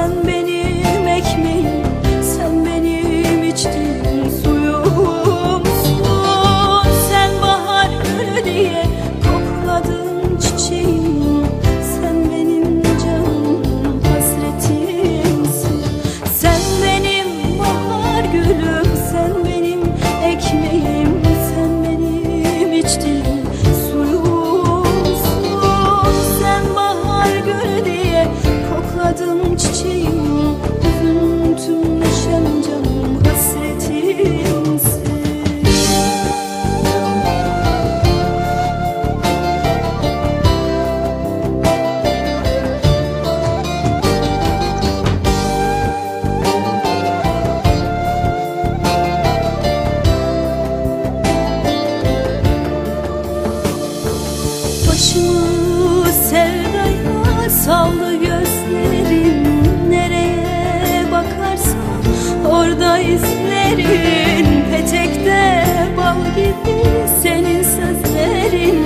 sen beni Senin sözlerin.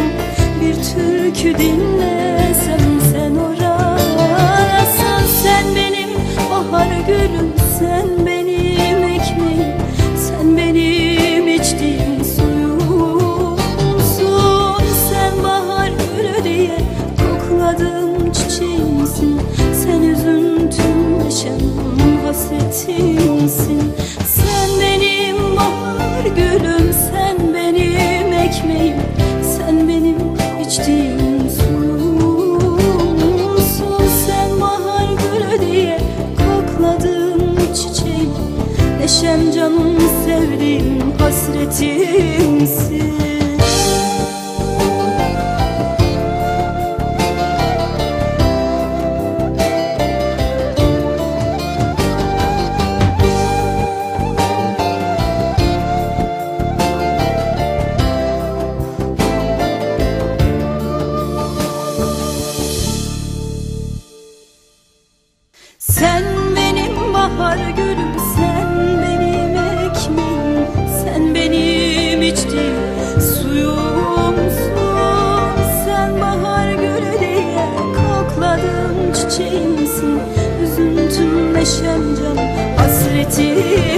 Bir türkü dinlesem Sen orasın sen benim bahar gülüm Sen benim ekmeğim. Sen benim içtiğim suyumsun. Sen bahar gülü diye kokladığım çiçeğimsin. Sen üzüntüm neşem Neşem canım sevdiğim hasretimsin mumsun Sen bahar gülü diye kokladın çiçeğimsin. Üzüntüm neşem canım hasretim.